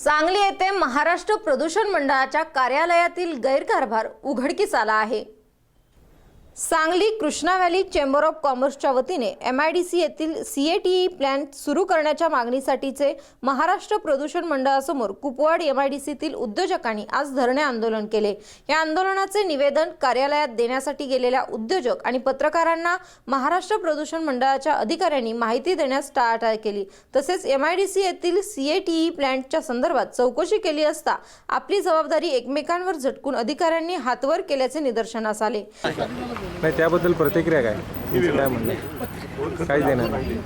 सांगली येथे महाराष्ट्र प्रदूषण मंडळाच्या कार्यालयातील गैरकारभार उघडकीस आला आहे. Sangli Krishna valley chamber of कॉमर्सच्या वतीने एम आय डी सी येथील C A T E plant सुरू करण्याच्या मागणीसाठीचे महाराष्ट्र प्रदूषण मंडळासमोर कुपवाड एम आय डी सीतील उद्योजकांनी आज धरणे आंदोलन केले. या आंदोलनाचे निवेदन कार्यालयात देण्यासाठी गेलेल्या उद्योजक आणि पत्रकारांना महाराष्ट्र प्रदूषण मंडळाच्या अधिकाऱ्यांनी माहिती देण्यास टाळाटाळ केली. तसेच एम आय डी सी येथील सी ए टी ई प्लॅन्टच्या संदर्भात चौकशी केली असता आपली जबाबदारी एकमेकांवर झटकून अधिकाऱ्यांनी हातवर केल्याचे निदर्शनास आले. नाही त्याबद्दल प्रतिक्रिया काय? तुमचं काय म्हणणं? काय देणार नाही.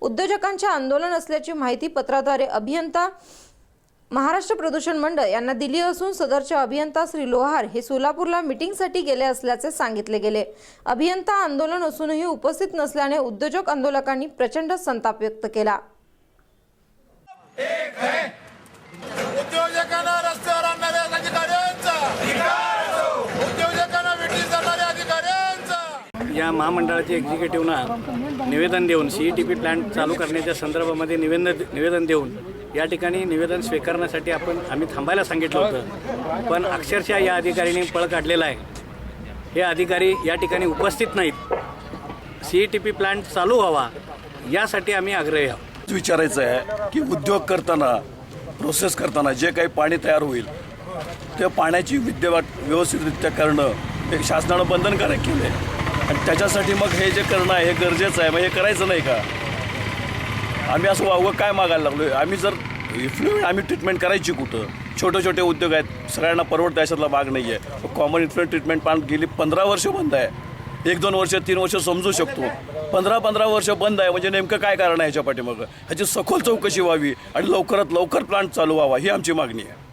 उद्योजकांचे आंदोलन असल्याची माहिती पत्राद्वारे अभियंता महाराष्ट्र प्रदूषण मंडळ यांना दिली असून सदरचे अभियंता श्री लोहार हे सोलापूरला मिटिंगसाठी गेले असल्याचे सांगितले गेले. अभियंता आंदोलन असूनही उपस्थित नसल्याने उद्योजक आंदोलकांनी प्रचंड संताप व्यक्त केला. या महामंडळाच्या एक्झिक्युटिव्हना निवेदन देऊन C E T P plant चालू करण्याच्या संदर्भामध्ये निवेदन निवेदन देऊन या ठिकाणी निवेदन स्वीकारण्यासाठी आपण आम्ही थांबायला सांगितलं होतं. पण अक्षरशः या अधिकारीने पळ काढलेला आहे. हे अधिकारी या ठिकाणी उपस्थित नाहीत. C E T P plant चालू व्हावा यासाठी आम्ही आग्रही आहोत. विचारायचं आहे की उद्योग करताना प्रोसेस करताना जे काही पाणी तयार होईल त्या पाण्याची विद्यवाट व्यवस्थितरित्या करणं हे शासनानं बंधनकारक केलं आहे आणि त्याच्यासाठी मग हे जे करणं आहे हे गरजेचं आहे. मग हे करायचं नाही का? आम्ही असं वावं काय मागायला लागलो आम्ही जर इन्फ्लुएंट आम्ही ट्रीटमेंट करायची कुठं? छोटे छोटे उद्योग आहेत. सगळ्यांना परवडतं याच्यातला भाग नाही आहे कॉमन इन्फ्लुएंट ट्रीटमेंट पान गेली पंधरा वर्ष बंद आहे. एक दोन वर्ष तीन वर्ष समजू शकतो. पंधरा पंधरा वर्ष बंद आहे. म्हणजे नेमकं काय कारण आहे ह्याच्या पाठीमागं? ह्याची सखोल चौकशी व्हावी आणि लवकरात लवकर प्लांट चालू व्हावा ही आमची मागणी आहे.